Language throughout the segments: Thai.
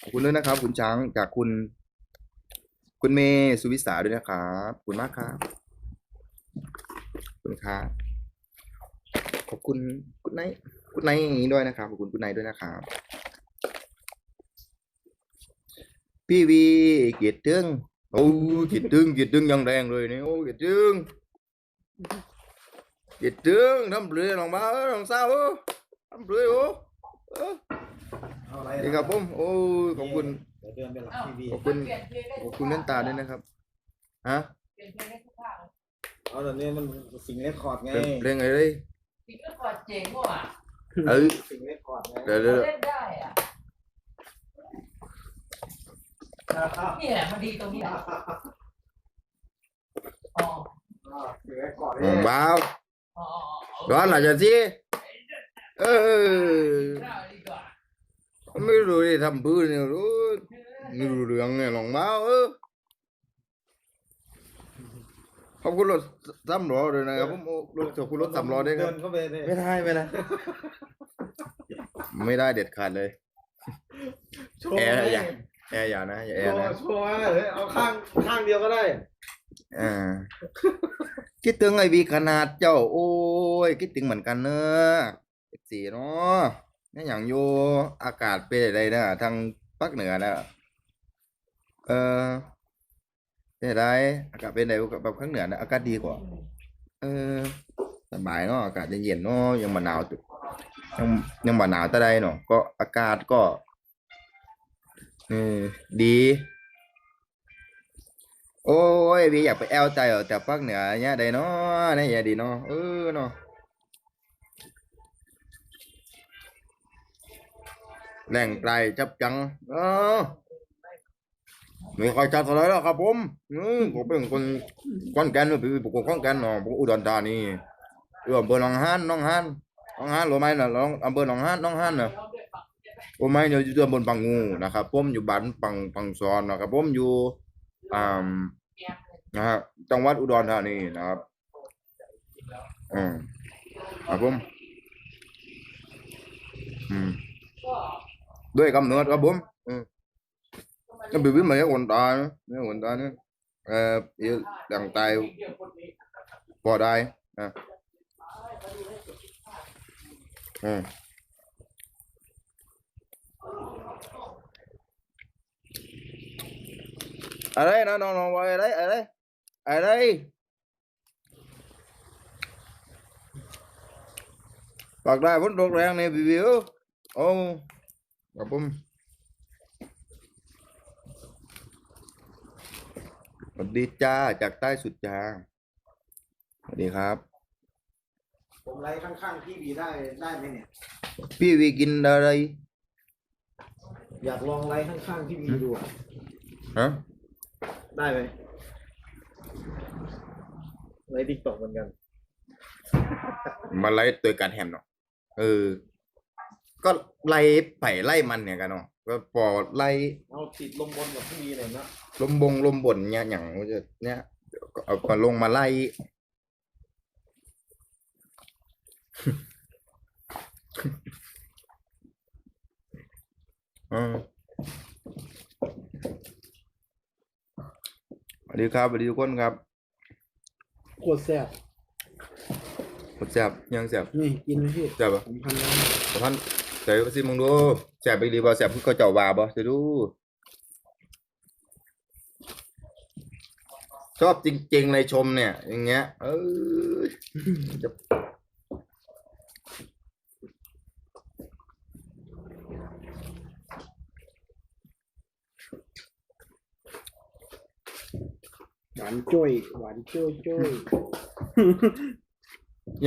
ขอบคุณด้วยนะครับ คุณช้างจากคุณ คุณเมย์สุวิสาด้วยนะครับขอบคุณมากครับขอบคุณครับขอบคุณคุณไนคุณไนอย่างนี้ด้วยนะครับขอบคุณคุณไนด้วยนะครับ พี่วีเกียรติึงโอ้เกียรติึงเกียรติึงยังแรงเลยเนี่ยโอ้เกียรติึง เกียรติถึงทำเปลือยลองมาเออลองเศร้าเออทำเปลือยโอ้เออเอาอะไรดีครับผมโอ้ยขอบคุณ เดี๋ยวเดินไปหลังทีวีขอบคุณขอบคุณเล่นตาด้วยนะครับฮะเปลี่ยนเพลงให้ทุกข้างเอาแต่นี้มันสิ่งเรคคอร์ดไงเป็นเพลงอะไรเลยสิ่งก็กอดเจ๋งว่ะเออสิ่งเรคคอร์ดไงเดี๋ยวเดี๋ยวเล่นได้อะนี่แหละมันดีตรงนี้อะอ๋อสิ่งเรคคอร์ดอืมว้าว อ๋อร้อนหน่อยจะสิเออได้ดีกว่าไม่รู้ดิทำพื้นเนี่ยรู้ไม่รู้เรื่องเนี่ยลองมาเออขอบคุณรถสามล้อด้วยนะครับผมโอ้รถขอบคุณรถสามล้อด้วยคเดิรับนเข้าไปเนี่ยไม่ได้ไม่ได้ไม่ได้เด็ดขาดเลยโชว์แอร์ไงอย่าแอร์อย่านะอย่าแอโชร์นะว์โชว์นะเฮ้ยเอาข้างข้างเดียวก็ได้ อ่าคิดถึงไอ้วีขนาดเจ้า โอ้ย คิดถึงเหมือนกันเนอะสีเนาะนี่อย่างอยู่อากาศเป็นอะไรนะทางภาคเหนือนะเออเป็นอะไรอากาศเป็นอะไรแบบข้างเหนือนะอากาศดีกว่า เออสบายเนาะอากาศเย็นๆเนาะยังมาหนาวยังยังมาหนาวแต่ใดเนาะก็อากาศก็เออดี โอ้ยวีอยากไปแอลใจเหรอแต่ภาคเหนือเนี่ยใดเนาะเนี่ยอย่าดีเนาะเออเนาะแหล่งไกลจับจังเออไม่ค่อยชัดเท่าไหรหรอกครับผมอืมผมเป็นคนขอนแก่นพี่ผมคนขอนแก่นเนาะผมอุดรธานีอยู่อำเภอหนองฮานหนองฮานหนองฮานรู้ไหมน่ะหนองอำเภอหนองฮานหนองฮานเนาะผมไม่อยู่ที่ตำบลปังงูนะครับผมอยู่บ้านปังปังซอนนะครับผมอยู่ อ่านะฮะจังหวัดอุดรธานีนะครับอืมครับผมอืมด้วยกำเนิดครับผมอืมก็บีวิมาให้คนตายนะไม่ให้คนตายนะเอ่อเดี๋ยวดังตายพอได้นะอืม อะไรนะน้องน้องว่าอะไรอะไรอะไรปากได้ฝนตกแรงในวิวโอ้ครับผมสวัสดีจ้าจากใต้สุดจ้าสวัสดีครับ ผมไล่ข้างๆทีวีได้ได้ไหมเนี่ย พี่วีกินอะไร อยากลองไล่ข้างๆทีวีดูอะฮะ ได้ไหมไล่ติ๊กต็อกเหมือนกัน มาไล่ตัวการแฮมเนาะเออ ก็ไล่ไผ่ไล่มันเนี่ยกันเนาะก็พอไล่เอาติดลมบนกับทีวีหน่อยนะลมบงลมบ่นเนี่ยอย่างมันจะเนี่ยก็เอาก็ลงมาไล่อืมสวัส ดีครับสวัสดีทุกคนครับโคตรแซ่บหมดแซ่บยังแซ่บนี่กินไหมพี่แซ่บปะผมพันแล้วขอท่านใส่ซิมึงดูแซ่บไปดีบ่แซ่บคือเขาเจ้าว่าบ่จะดูชอบจริงๆเลยชมเนี่ย อย่างเงี้ย เออจะ วานจ้อยหวานจ้อยจ้อย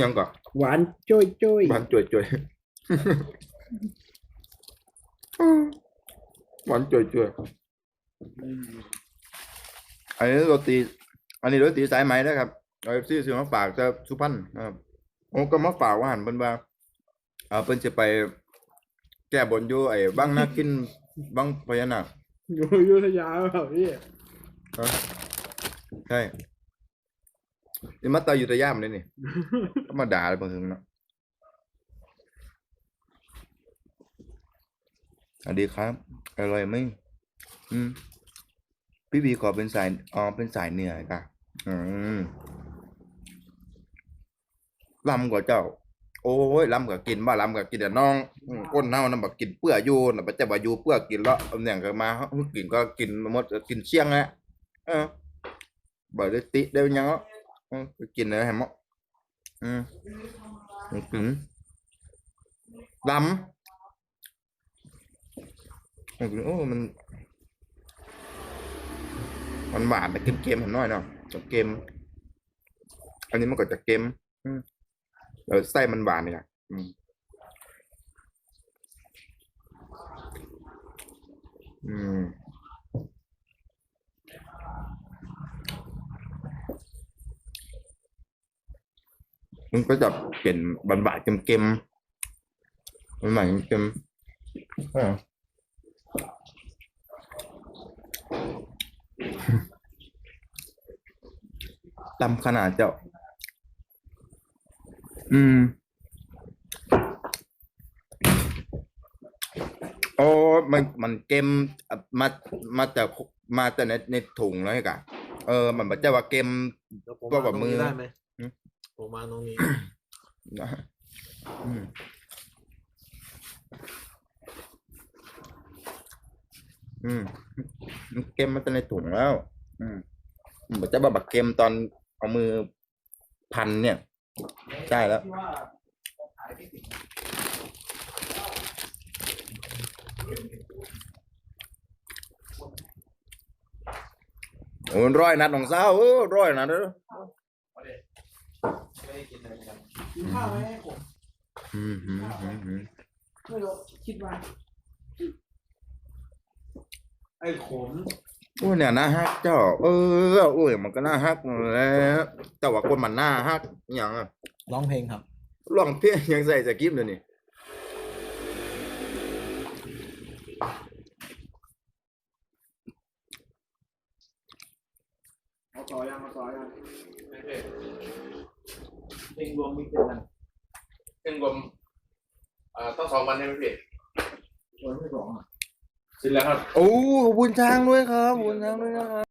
ยังก่อนหวานจ้อยจ้อยหวานจ่วยจ่วยหวานจ่วยจ่วยอันนี้โรตีอันนี้โรตีสายไหมนะครับเอาเอฟซีซื้อมาฝากจะสุพรรณนะครับผมก็มาฝากว่าหันเพิ่นว่าเออเพิ่นจะไป แก้บนอยู่ไอ้บางนากินบางพญานาคอยู่อยุธยาเปล่าพี่ ใช่นี่มาตาอยู่ตะย่ามเลยนี่ก็มาด่าอะไรบางทีเนาะสวัสดีครับ อร่อยไหมอืม พี่บีขอเป็นสายอ๋อเป็นสายเหนือค่ะ อืมลำกว่าเจ้า โอ้ยลำกับกินบ้าลำกับกินแต่น้องอืมก้นเน่านั่นแบบกินเปื่อยอยู่น่ะบ่จะบ่อยู่เปื่อยกินแล้วเอาเนี่ยก็มาเฮากินก็กินหมดกินเชียงแหละเออ บ่ได้ติดได้หยังอ่กินเลยให้หมดอืมกินลำอืมโอ้มันมันหวานแต่เค็มๆหันน้อยเนาะจะเค็มอันนี้มันก็จะเค็มอืมแล้วไส้มันหวานเนี่ยอืม อื มันก็จะเปลี่ยนบานบาดๆเค็มๆมันหวานเค็มลำขนาดเจ้า อืม โอ้มันมันเกมมามาจากมาจากในในถุงแล้วไงกะ เออ มันมันจะว่าเกมแล้วผมก็แบบมือได้ไหม หืมผมมาตรงนี้นะอืมอืมเกมมาจากในถุงแล้ว อืมเหมันจะแบบเกมตอนเอามือพันเนี่ย ใช่แล้วโอ้ร้อยนัดของสาวเออร้อยนัดเด้อ กินข้าวไหมผมอืมอืมอืมอืมไม่รู้คิดว่าไอ้ขมโอ้ยเนี่ยน่าฮักเจ้า เออโอ้ยมันก็น่าฮักแล้วแต่ว่าคนมันน่าฮักอย่างอะร้องเพลงครับ ร้องเพลงยังใส่สกิปต์เลยนี่เอาต่อยังเอาต่อยัง เพลงรวมมิกซ์กันซึ่งรวมเอ่อต้องสองวันใช่ไหมพี่วันที่สองอะเสร็จแล้วครับ โอ้ขอบคุณช้างด้วยครับขอบคุณช้างด้วยนะครับ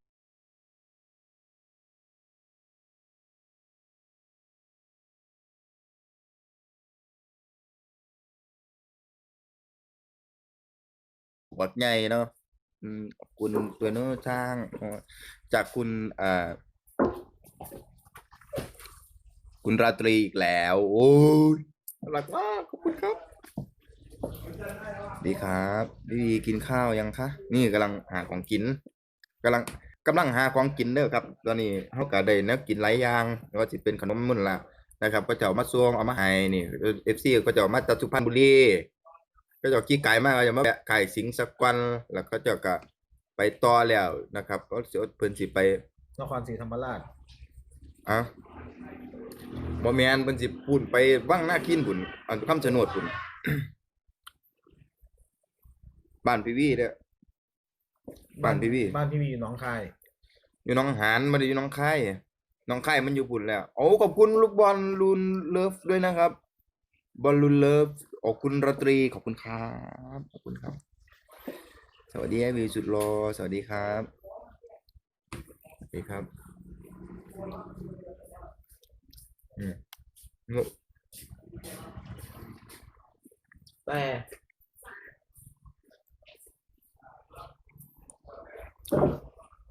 วัดใหญ่เนาะอืมขอบคุณตัวเน้อช้างเอ่อจากคุณอ่า คุณราตรีอีกแล้ว โอ้ยน่ารักมากขอบคุณครับ ดีครับพี่วีกินข้าวยังคะนี่กำลังหาของกินกำลังกำลังหาของกินเด้อครับ ตอนนี้เขาก็ได้แนวกินหลายอย่างไม่ว่าจะเป็นขนมมุ่นละนะครับ ก็จะเอามาซวงเอามาให้นี่เอฟซีก็จะเอามาจากสุพรรณบุรีก็จะเอากี้ไก่มาก็จะมาแบะไก่สิงสักวันแล้วก็จะก็ไปต่อแล้วนะครับก็เสียเพิ่นสิไปนครศรีธรรมราชอะ บ่แม่นเพิ่นสิปุ่นไปวังหน้าคินพุ่นอันคำชะโนดพุ่นบ้านพี่วีเด้อบ้านพี่วีบ้านพี่วีอยู่หนองคาย อยู่หน้องหานไม่ได้อยู่หน้องค่ายหน้องค่ายมันอยู่พุ่นแล้วโอ้ขอบคุณลูกบอลลูนเลิฟด้วยนะครับ บอลลูนเลิฟขอบคุณราตรีขอบคุณครับขอบคุณครับ สวัสดีไอวิวสุดรอสวัสดีครับสวัสดีครับอืม แต่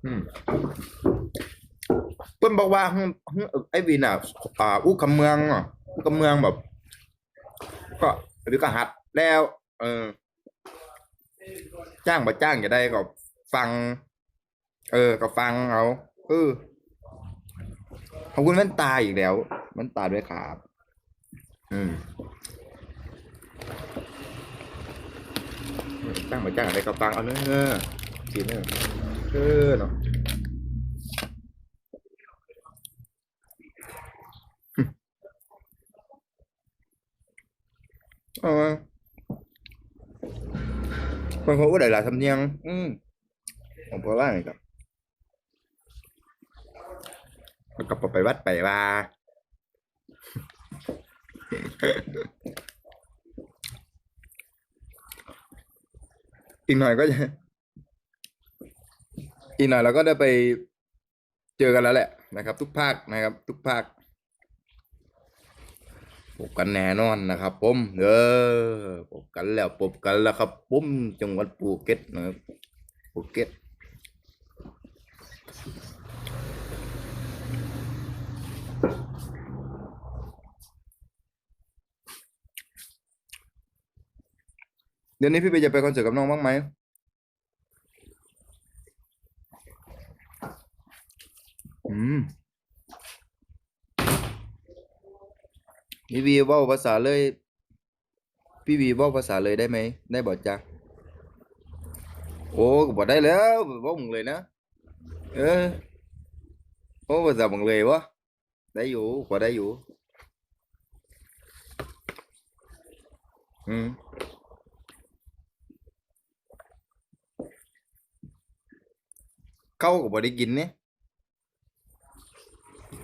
อืมเพิ่นบอกว่าฮึ่มฮึ่มไอ้วินอะอ่าอู้คำเมืองอะอู้คำเมืองแบบ ก็หรือก็หัดแล้ว เออ จ้างมาจ้างอย่าได้ก็ฟัง เออ ก็ฟังเอาเออ ขอบคุณแว่นตาอีกแล้วแว่นตาด้วยครับ อืมจ้างมาจ้างอะไรก็ฟังเอาเนอะทีเนอะเออเนาะเออบางคนก็ได้หลายสำเนียง อืมผมก็ว่าไงครับ แล้วก็ไปวัดไปว่าอีกหน่อยก็จะอีกหน่อยเราก็ได้ไปเจอกันแล้วแหละนะครับ ทุกภาคนะครับ ทุกภาคพบกันแน่นอนนะครับผมเออพบกันแล้วพบกันแล้วครับผมจังหวัดภูเก็ตนะครับภูเก็ต ดี๋ยวนี้พี่ไปจะไปคอนเสิร์ตกับน้องบ้างไหมอืมพี่วีว่าภาษาเลย พี่วีว่าภาษาเลยได้ไหม ได้บ่จ๊ะโอ้ก็บ่ได้แล้วเว่ามึงเลยนะ เออโอ้ภาษามึงเลยวะได้อยู่พอได้อยู่ อืม เข้าก็บ่ได้กินเนี่ย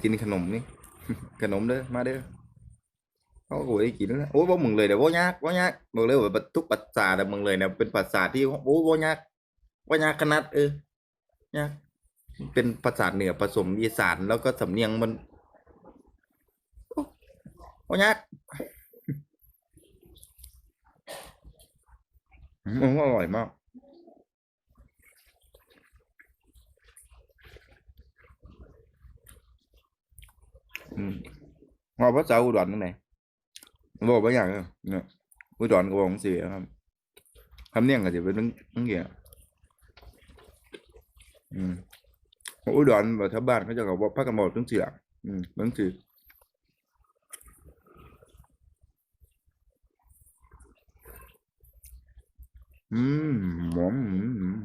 กินขนมนี่ ขนมเด้อมาเด้อเขาก็บ่ได้กินแล้วโอ้ยบ่มึงเลยเดี๋ยวบ่ยากบ่ยากบอกเลยว่าทุกภาษาแต่มึงเลยเนี่ยเป็นภาษาที่โอ้บ่ยากบ่ยากขนาดเออยากเป็นภาษาเหนือผสมอีสานแล้วก็สำเนียงมันโอ้ยากอืมอร่อยมาก งอืมว่าภาษาอุดรนั่นไหนบอกว่าอย่างเนี่ยอุดรก็บอกเสียครับคำเนียงก็จะเป็นตั้งเกี่ยอืมอุดรแบบชาวบ้านเขาจะบอกพักกันบอกตั้งเสียอืมตั้งสืออืมหอมอืม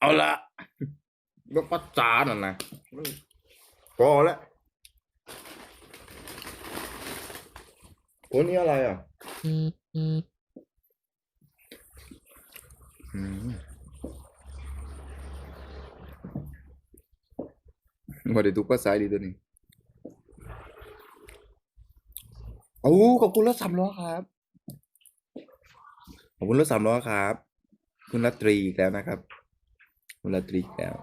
เอาละยกภาษาหน่อยนะพอแล้วโอ้นี่อะไรอะอืมมาได้ทุกภาษาดีตัวนี้โอ้ขอบคุณรถสามล้อครับ ขอบคุณรถสามล้อครับ คุณรัตรีอีกแล้วนะครับ คุณรัตรีอีกแล้ว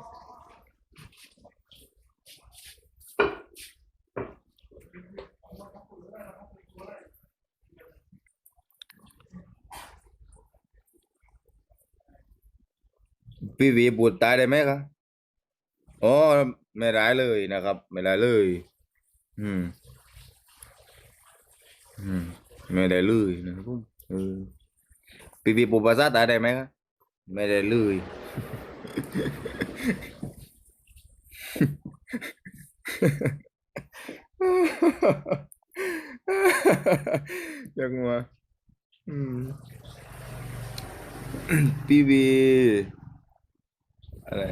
พี่วีบูดตายได้ไหมครับอ๋อไม่ร้ายเลยนะครับ ไม่ร้ายเลย อืม อืม ไม่ได้เลยนะครับผมเออพี่วีปูภาษาตายได้ไหมครับไม่ได้เลย ยังมาอืมพี่วีอะไร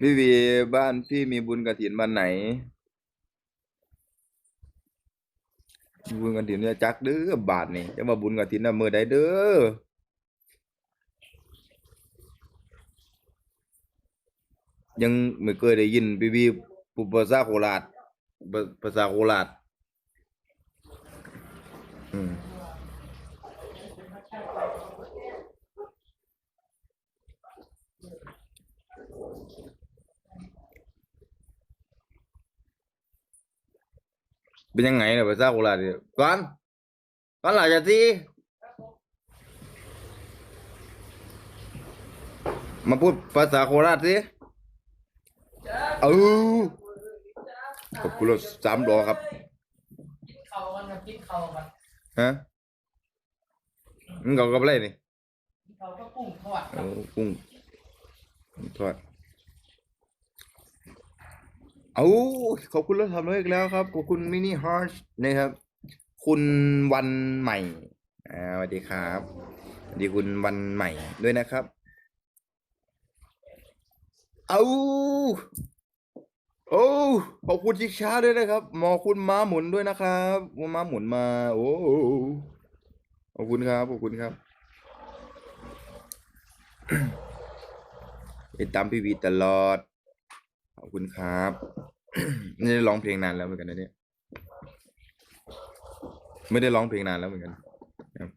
พี่วีบ้านพี่มีบุญกระถินวันไหน บุญกระถินเนี่ยจักเด้อบาทนี่จะมาบุญกระถินน่ะมือใดเด้อ ยังไม่เคยได้ยินพี่วีพูดภาษาโคราชภาษาโคราชอืมเป็นยังไงเนี่ยภาษาโคราชเนี่ยก่อนก่อนหลังจากที่มาพูดภาษาโคราชสิ เออขอบคุณรถสามล้อครับกินเขากันนะกินเขากันฮะมึงเก่ากับอะไรนี่กินเขาก็กุ้งทอดเออกุ้งทอดเอาขอบคุณรถสามล้ออีกแล้วครับขอบคุณมินิฮาร์ชนะครับ คุณวันใหม่อ่าสวัสดีครับสวัสดีคุณวันใหม่ด้วยนะครับ เอา โอ้ ขอบคุณชิกช้าด้วยนะครับหมอคุณม้าหมุนด้วยนะครับม้าหมุนมา โอ้ ขอบคุณครับ ขอบคุณครับติดตามพี่วีตลอด ขอบคุณครับ ไม่ได้ร้องเพลงนานแล้วเหมือนกันนะเนี่ย ไม่ได้ร้องเพลงนานแล้วเหมือนกันครับ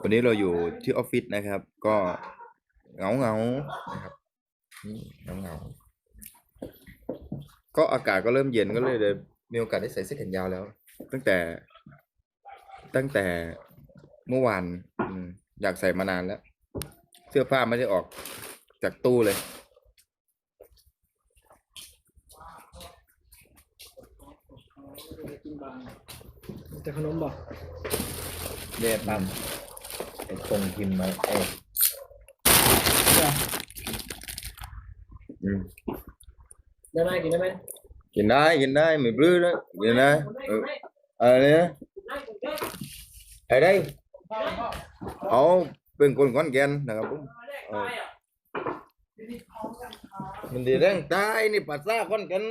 วันนี้เราอยู่ที่ออฟฟิศนะครับ ก็เหงาเงานะครับเหงาเงา ก็อากาศก็เริ่มเย็นก็เลยเลยมีโอกาสได้ใส่เสื้อแขนยาวแล้ว ตั้งแต่ตั้งแต่เมื่อวานอืมอยากใส่มานานแล้ว เสื้อผ้าไม่ได้ออกจากตู้เลยจะขนมบอกเรียบปั๊มไอ้ตรงพิมพ์มาไอ้อืม ได้ไหมกินได้ไหมกินได้กินได้ไม่ปลื้อแล้วกินได้เอออะไรนะไอ้ได้พ่อพ่อเอาเป็นคนขอนแก่นนะครับผมแรกไปอะที่เขากันขามันดีแรงตายนี่ปัสสาวะขอนแก่น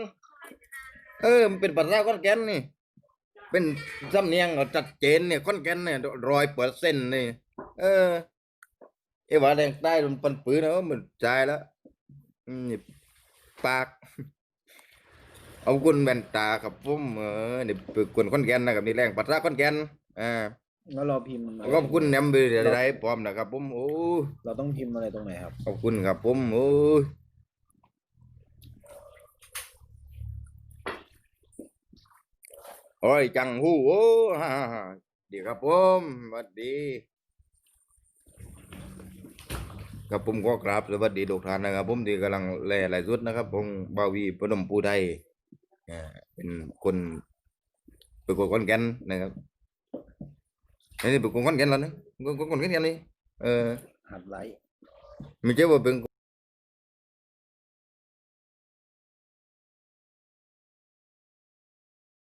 เออมันเป็นปัสสาวะขอนแก่นนี่ เป็นสำเนียงเอาชัดเจนเนี่ยขอนแก่นเนี่ยร้อยเปอร์เซ็นต์นี่เออไอ้ว่าแรงใต้มันปันปืนนะมันใจแล้วอืมนี่ ปาก เอาคุณแว่นตาครับผมเออนี่เป็นคนขอนแก่นนะครับนี่แรงปัสสาวะขอนแก่นอ่าแล้วเราพิมพ์ะไรขอบคุณแหนมเบอร์ได้พร้อมนะครับผมโอ้เราต้องพิมพ์อะไรตรงไหนครับขอบคุณครับผมโอ้ยโอ้ยจังหูโอ้ฮ่าฮ่าฮ่าดีครับผมสวัสดี ครับผมก็กราบสวัสดีทุกท่านนะครับ ผมที่กำลังแล่ไลฟ์สดนะครับ ผมบาวีพนมปูไทยอ่าเป็นคนเป็นคนขอนแก่นนะครับนี่เป็นคนขอนแก่นแล้วนะคนคนขอนแก่นนี่เออหัดไลค์ไม่ใช่ว่าเป็น